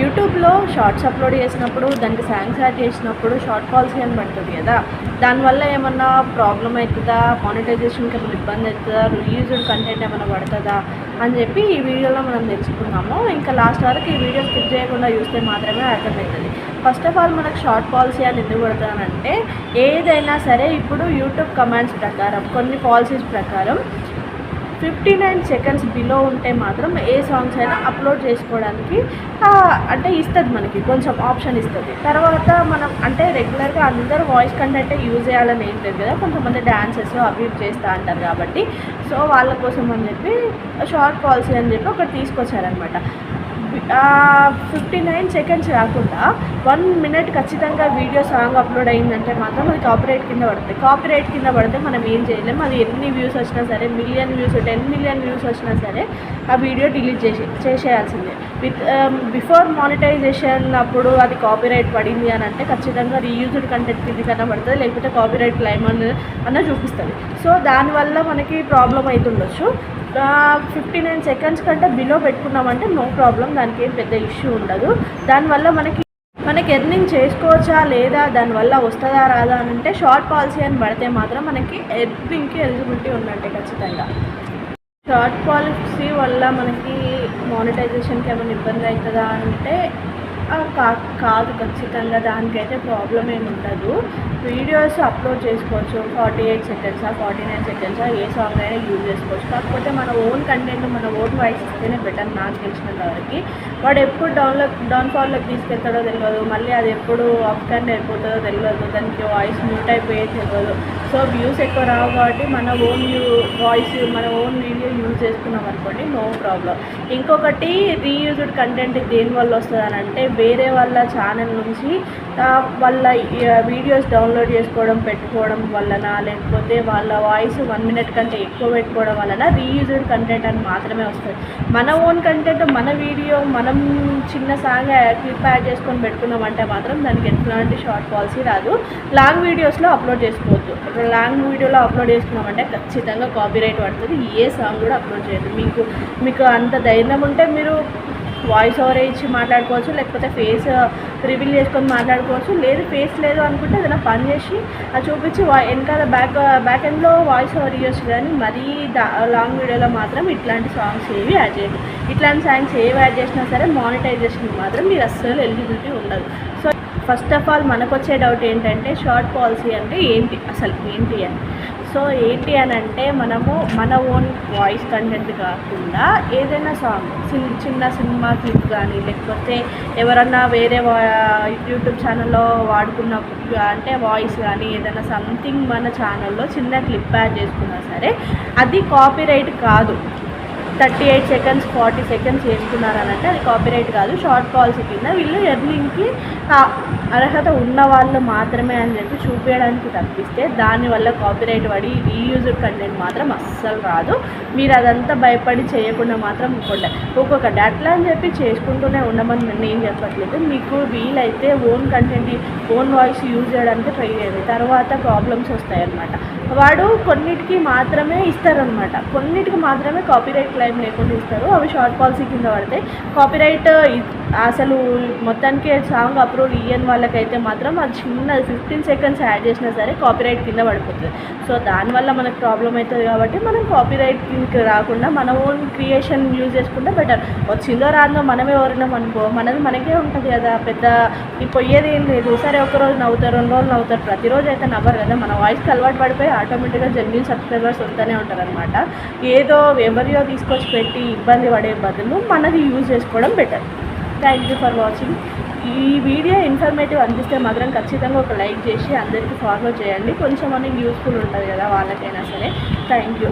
యూట్యూబ్లో shorts upload చేసినప్పుడు దానికి సాంగ్స్ యాడ్ చేసినప్పుడు షార్ట్ కాల్స్ అని పడుతుంది కదా? దానివల్ల ఏమన్నా ప్రాబ్లం అవుతుందా? మానిటైజేషన్కి ఏమైనా ఇబ్బంది అవుతుందా? రీయూజ్డ్ కంటెంట్ ఏమైనా పడుతుందా? అని చెప్పి ఈ వీడియోలో మనం తెలుసుకున్నాము ఇంకా లాస్ట్ వరకు ఈ వీడియో స్కిప్ చేయకుండా చూస్తే మాత్రమే అర్థమవుతుంది. ఫస్ట్ ఆఫ్ ఆల్ మనకు షార్ట్ పాలసీ అని ఎందుకు పడుతుందంటే ఏదైనా సరే ఇప్పుడు యూట్యూబ్ కమాండ్స్ ప్రకారం కొన్ని పాలసీస్ ప్రకారం ఫిఫ్టీ నైన్ సెకండ్స్ బిలో ఉంటే మాత్రం ఏ సాంగ్స్ అయినా అప్లోడ్ చేసుకోవడానికి అంటే ఇస్తుంది మనకి కొంచెం ఆప్షన్ ఇస్తుంది. తర్వాత మనం అంటే రెగ్యులర్గా అందరూ వాయిస్ కంటెంటే యూజ్ చేయాలని ఏం లేదు కదా కొంతమంది డ్యాన్సెస్ అవి చేస్తూ అంటారు కాబట్టి. సో వాళ్ళ కోసం అని చెప్పి షార్ట్ పాలసీ అని చెప్పి ఒకటి తీసుకొచ్చారనమాట. ఫిఫ్టీ నైన్ సెకండ్స్ కాకుండా వన్ మినిట్ ఖచ్చితంగా వీడియో సాంగ్ అప్లోడ్ అయిందంటే మాత్రం అది కాపీరైట్ కింద పడుతుంది. కాపీరైట్ కింద పడితే మనం ఏం చేయలేం. అది ఎన్ని వ్యూస్ వచ్చినా సరే million views ten million views వచ్చినా సరే ఆ వీడియో డిలీట్ చేసే చేసేయాల్సిందే. విత్ బిఫోర్ మానిటైజేషన్ అప్పుడు అది కాపీరైట్ పడింది అని అంటే ఖచ్చితంగా రీయూజ్డ్ కంటెంట్ కింద కన్నా పడుతుంది. లేకపోతే కాపీరైట్ క్లైమ్ అని అన్న చూపిస్తుంది. సో దానివల్ల మనకి ప్రాబ్లం అవుతుండొచ్చు ఫిఫ్టీ నైన్ సెకండ్స్ కంటే బిలో పెట్టుకున్నామంటే నో ప్రాబ్లం దానికి ఏం పెద్ద ఇష్యూ ఉండదు. దానివల్ల మనకి మనకి ఎర్నింగ్ చేసుకోవచ్చా లేదా దానివల్ల వస్తుందా రాదా అని అంటే షార్ట్ పాలసీ అని పడితే మాత్రం మనకి ఎర్నింగ్కి ఎలిజిబిలిటీ ఉందంటే ఖచ్చితంగా. షార్ట్ పాలసీ వల్ల మనకి మానిటైజేషన్కి ఏమైనా ఇబ్బంది అవుతుందా అంటే కా కాదు ఖచ్చితంగా దానికైతే ప్రాబ్లం ఏమి ఉండదు. వీడియోస్ అప్లోడ్ చేసుకోవచ్చు. ఫార్టీ ఎయిట్ సెకండ్సా ఫార్టీ నైన్ సెకండ్సా ఏ సాంగ్ అయినా యూజ్ చేసుకోవచ్చు. కాకపోతే మన ఓన్ కంటెంట్ మన ఓన్ వాయిస్ ఇస్తేనే బెటర్ నాకు తెలిసినంత వరకు. వాడు ఎప్పుడు డౌన్లో డౌన్ఫాల్లోకి తీసుకెళ్తాడో తెలియదు మళ్ళీ అది ఎప్పుడు అప్ కండ్ అయిపోతుందో తెలియదు దానికి వాయిస్ మ్యూట్ అయిపోయే తెలియదు సో వ్యూస్ ఎక్కువ రావు కాబట్టి మన ఓన్ వాయిస్ మన ఓన్ వీడియో యూజ్ చేసుకున్నాం అనుకోండి నో ప్రాబ్లం ఇంకొకటి రీయూజ్డ్ కంటెంట్ దేని వల్ల వస్తుంది అని అంటే వేరే వాళ్ళ ఛానల్ నుంచి వాళ్ళ వీడియోస్ డౌన్లోడ్ చేసుకోవడం పెట్టుకోవడం వలన లేకపోతే వాళ్ళ వాయిస్ వన్ మినిట్ కంటే ఎక్కువ పెట్టుకోవడం వలన రీయూజ్డ్ కంటెంట్ అని మాత్రమే వస్తుంది. మన ఓన్ కంటెంట్ మన వీడియో మనం చిన్న సాంగ్ క్లిప్ యాడ్ చేసుకొని పెట్టుకున్నామంటే మాత్రం దానికి ఎట్లాంటి షార్ట్ పాలసీ రాదు. లాంగ్ వీడియోస్లో అప్లోడ్ చేసుకోవద్దు. ఇప్పుడు లాంగ్ వీడియోలో అప్లోడ్ చేసుకున్నామంటే ఖచ్చితంగా కాపీరైట్ పడుతుంది. ఏ సాంగ్ కూడా అప్లోడ్ చేయదు. మీకు మీకు అంత ధైర్యం ఉంటే మీరు వాయిస్ ఓవర్ ఇచ్చి మాట్లాడుకోవచ్చు లేకపోతే ఫేస్ రివీల్ uh, చేసుకొని మాట్లాడుకోవచ్చు. లేదు ఫేస్ లేదు అనుకుంటే ఏదైనా పని చేసి అది చూపించి వా వెనకాల బ్యాక్ బ్యాక్ ఎండ్లో వాయిస్ ఓవర్ ఇవ్వచ్చు కానీ మరీ దా లాంగ్ వీడియోలో మాత్రం ఇట్లాంటి సాంగ్స్ ఏవి యాడ్ చేయదు ఇట్లాంటి సాంగ్స్ ఏవి యాడ్ చేసినా సరే మానిటైజేషన్ మాత్రం మీరు అస్సలు ఎలిజిబిలిటీ ఉండదు. సో ఫస్ట్ ఆఫ్ ఆల్ మనకు వచ్చే డౌట్ ఏంటంటే షార్ట్ పాలసీ అంటే ఏంటి? అసలు ఏంటి అని. సో ఏంటి అని అంటే మనము మన ఓన్ వాయిస్ కంటెంట్ కాకుండా ఏదైనా సాంగ్ చిన్న చిన్న సినిమా క్లిప్ కానీ లేకపోతే ఎవరన్నా వేరే వా- యూట్యూబ్ ఛానల్లో వాడుకున్న అంటే వాయిస్ కానీ ఏదైనా సంథింగ్ మన ఛానల్లో చిన్న క్లిప్ యాడ్ చేసుకున్నా సరే అది కాపీరైట్ కాదు. Thirty eight seconds forty seconds చేసుకున్నారనంటే అది కాపీరైట్ కాదు. షార్ట్ పాలసీ కింద వీళ్ళు ఎర్నింగ్కి అర్హత ఉన్న వాళ్ళు మాత్రమే అని చెప్పి చూపించడానికి తప్పిస్తే దానివల్ల కాపీరైట్ పడి రీయూజ్ కంటెంట్ మాత్రం అస్సలు రాదు. మీరు అదంతా భయపడి చేయకుండా మాత్రం ఇంకోటి ఒక్కొక్కటి అట్లా అని చెప్పి చేసుకుంటూనే ఉండమని నేను ఏం చెప్పట్లేదు. మీకు వీలైతే own content own voice use చేయడానికి ట్రై చేయండి. తర్వాత ప్రాబ్లమ్స్ వస్తాయి అన్నమాట వాడు కొన్నిటికి మాత్రమే ఇస్తారనమాట కొన్నిటికి మాత్రమే కాపీరైట్ క్లైమ్ లేకుండా ఇస్తారు. అవి షార్ట్ పాలసీ కింద పడతాయి కాపీరైట్ అసలు మొత్తానికి సాంగ్ అప్రూవ్ ఇయ్యని వాళ్ళకైతే మాత్రం అది చిన్న ఫిఫ్టీన్ సెకండ్స్ యాడ్ చేసినా సరే కాపీరైట్ కింద పడిపోతుంది. సో దానివల్ల మనకు ప్రాబ్లం అవుతుంది కాబట్టి మనం కాపీరైట్ కిందకి రాకుండా మన ఓన్ క్రియేషన్ యూజ్ చేసుకుంటే బెటర్ వచ్చిందో రాదో మనమే ఎవరినాం అనుకో మనది మనకే ఉంటుంది కదా. పెద్ద ఈ పోయేది ఏం లేదు. సరే ఒకరోజు నవ్వుతారు రెండు రోజులు నవ్వుతారు. ప్రతిరోజు అయితే నవ్వరు కదా. మన వాయిస్కి అలవాటు పడిపోయి ఆటోమేటిక్గా జెన్యున్ సబ్స్క్రైబర్స్ వస్తూనే ఉంటారు అనమాట ఏదో ఎవరియో తీసుకొచ్చి పెట్టి ఇబ్బంది పడే బదులు మనది యూజ్ చేసుకోవడం better thank you for watching. ఈ వీడియో ఇన్ఫర్మేటివ్ అనిపిస్తే మాత్రం ఖచ్చితంగా ఒక లైక్ చేసి అందరికీ ఫార్వర్డ్ చేయండి. కొంచెం మనకి యూస్ఫుల్ ఉంటుంది కదా వాళ్ళకైనా సరే. Thank you